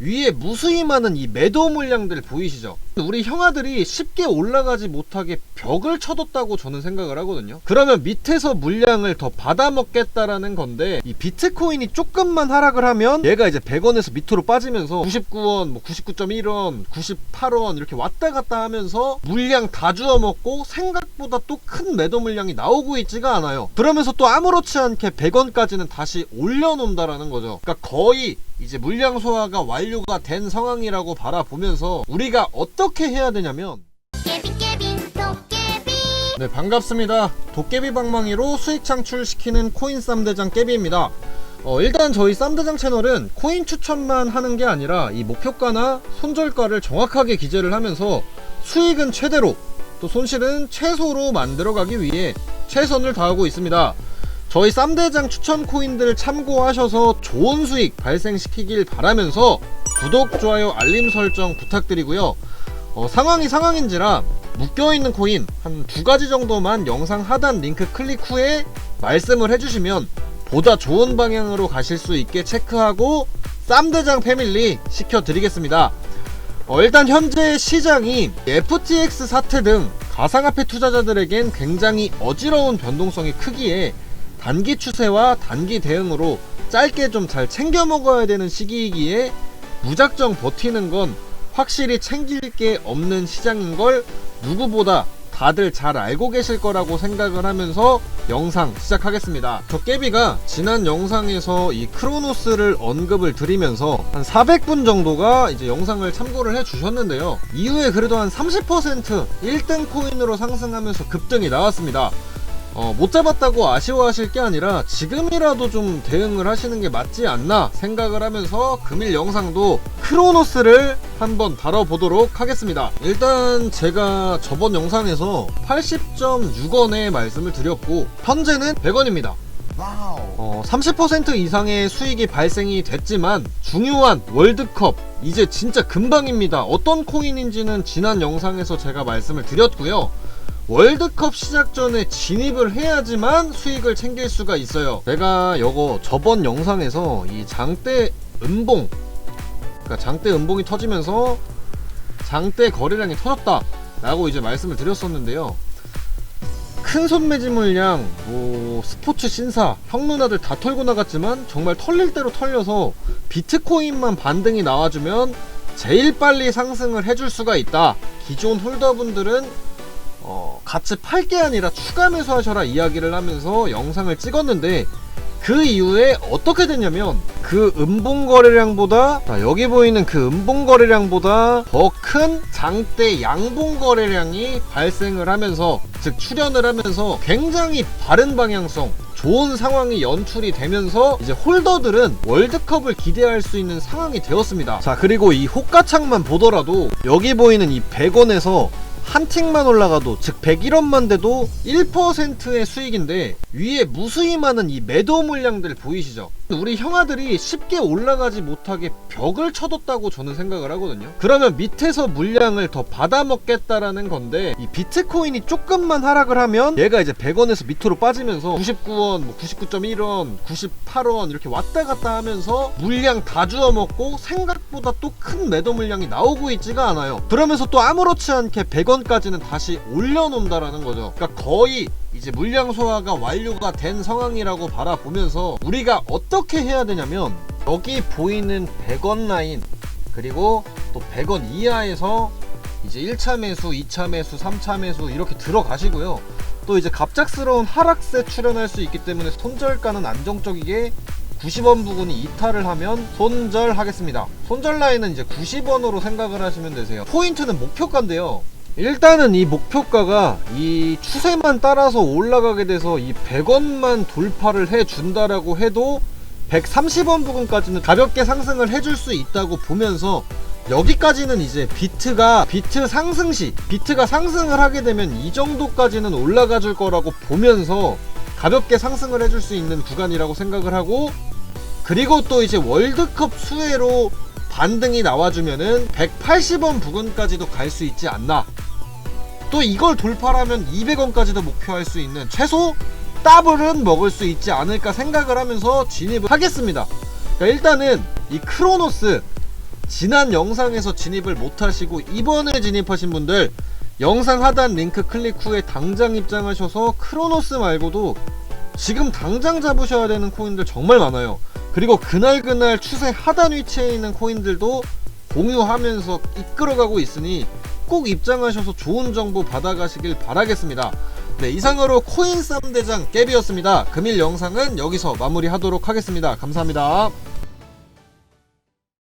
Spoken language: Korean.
위에 무수히 많은 이 매도 물량들 보이시죠? 우리 형아들이 쉽게 올라가지 못하게 벽을 쳐뒀다고 저는 생각을 하거든요. 그러면 밑에서 물량을 더 받아먹겠다라는 건데 이 비트코인이 조금만 하락을 하면 얘가 이제 100원에서 밑으로 빠지면서 99원, 뭐 99.1원, 98원 이렇게 왔다 갔다 하면서 물량 다 주워 먹고 생각보다 또 큰 매도 물량이 나오고 있지가 않아요. 그러면서 또 아무렇지 않게 100원까지는 다시 올려놓는다라는 거죠. 그러니까 거의 이제 물량 소화가 완료가 된 상황이라고 바라보면서 우리가 어떻게 해야 되냐면 네 반갑습니다. 도깨비 방망이로 수익 창출시키는 코인 쌈대장 깨비입니다. 어, 일단 저희 쌈대장 채널은 코인 추천만 하는 게 아니라 이 목표가나 손절가를 정확하게 기재를 하면서 수익은 최대로 또 손실은 최소로 만들어가기 위해 최선을 다하고 있습니다. 저희 쌈대장 추천 코인들 참고하셔서 좋은 수익 발생시키길 바라면서 구독, 좋아요, 알림 설정 부탁드리고요 어, 상황이 상황인지라 묶여있는 코인 한 두 가지 정도만 영상 하단 링크 클릭 후에 말씀을 해주시면 보다 좋은 방향으로 가실 수 있게 체크하고 쌈대장 패밀리 시켜드리겠습니다. 어, 일단 현재 시장이 FTX 사태 등 가상화폐 투자자들에겐 굉장히 어지러운 변동성이 크기에 단기 추세와 단기 대응으로 짧게 좀 잘 챙겨 먹어야 되는 시기이기에 무작정 버티는 건 확실히 챙길 게 없는 시장인 걸 누구보다 다들 잘 알고 계실 거라고 생각을 하면서 영상 시작하겠습니다. 저 깨비가 지난 영상에서 이 크로노스를 언급을 드리면서 한 400분 정도가 이제 영상을 참고를 해 주셨는데요. 이후에 그래도 한 30% 1등 코인으로 상승하면서 급등이 나왔습니다. 어, 못 잡았다고 아쉬워하실 게 아니라 지금이라도 좀 대응을 하시는 게 맞지 않나 생각을 하면서 금일 영상도 크로노스를 한번 다뤄보도록 하겠습니다. 일단 제가 저번 영상에서 80.6원에 말씀을 드렸고 현재는 100원입니다. 어, 30% 이상의 수익이 발생이 됐지만 중요한 월드컵 이제 진짜 금방입니다. 어떤 코인인지는 지난 영상에서 제가 말씀을 드렸고요. 월드컵 시작 전에 진입을 해야지만 수익을 챙길 수가 있어요. 내가 요거 저번 영상에서 이 장대 음봉 그러니까 장대 음봉이 터지면서 장대 거래량이 터졌다 라고 이제 말씀을 드렸었는데요. 큰 손 매지 물량, 뭐 스포츠 신사, 형 누나들 다 털고 나갔지만 정말 털릴 대로 털려서 비트코인만 반등이 나와주면 제일 빨리 상승을 해줄 수가 있다. 기존 홀더분들은 어, 같이 팔 게 아니라 추가 매수하셔라 이야기를 하면서 영상을 찍었는데 그 이후에 어떻게 됐냐면 그 음봉 거래량보다 자, 여기 보이는 그 음봉 거래량보다 더 큰 장대 양봉 거래량이 발생을 하면서 즉 출현을 하면서 굉장히 바른 방향성 좋은 상황이 연출이 되면서 이제 홀더들은 월드컵을 기대할 수 있는 상황이 되었습니다. 자 그리고 이 호가창만 보더라도 여기 보이는 이 100원에서 한 틱만 올라가도 즉 101원만 돼도 1%의 수익인데 위에 무수히 많은 이 매도 물량들 보이시죠? 우리 형아들이 쉽게 올라가지 못하게 벽을 쳐뒀다고 저는 생각을 하거든요. 그러면 밑에서 물량을 더 받아먹겠다라는 건데 이 비트코인이 조금만 하락을 하면 얘가 이제 100원에서 밑으로 빠지면서 99원, 뭐 99.1원, 98원 이렇게 왔다 갔다 하면서 물량 다 주워먹고 생각보다 또 큰 매도 물량이 나오고 있지가 않아요. 그러면서 또 아무렇지 않게 100원까지는 다시 올려놓는다라는 거죠. 그러니까 거의 이제 물량 소화가 완료가 된 상황이라고 바라보면서 우리가 어떻게 해야 되냐면 여기 보이는 100원 라인 그리고 또 100원 이하에서 이제 1차 매수, 2차 매수, 3차 매수 이렇게 들어가시고요. 또 이제 갑작스러운 하락세 출현할 수 있기 때문에 손절가는 안정적이게 90원 부근이 이탈을 하면 손절하겠습니다. 손절 라인은 이제 90원으로 생각을 하시면 되세요. 포인트는 목표가인데요. 일단은 이 목표가가 이 추세만 따라서 올라가게 돼서 이 100원만 돌파를 해 준다라고 해도 130원 부근까지는 가볍게 상승을 해줄 수 있다고 보면서 여기까지는 이제 비트가 비트 상승 시 비트가 상승을 하게 되면 이 정도까지는 올라가 줄 거라고 보면서 가볍게 상승을 해줄 수 있는 구간이라고 생각을 하고 그리고 또 이제 월드컵 수혜로 반등이 나와주면은 180원 부근까지도 갈 수 있지 않나 또 이걸 돌파하면 200원까지도 목표할 수 있는 최소 더블은 먹을 수 있지 않을까 생각을 하면서 진입을 하겠습니다. 그러니까 일단은 이 크로노스 지난 영상에서 진입을 못하시고 이번에 진입하신 분들 영상 하단 링크 클릭 후에 당장 입장하셔서 크로노스 말고도 지금 당장 잡으셔야 되는 코인들 정말 많아요. 그리고 그날그날 추세 하단 위치에 있는 코인들도 공유하면서 이끌어가고 있으니 꼭 입장하셔서 좋은 정보 받아가시길 바라겠습니다. 네, 이상으로 코인 쌈 대장 깨비였습니다. 금일 영상은 여기서 마무리하도록 하겠습니다. 감사합니다.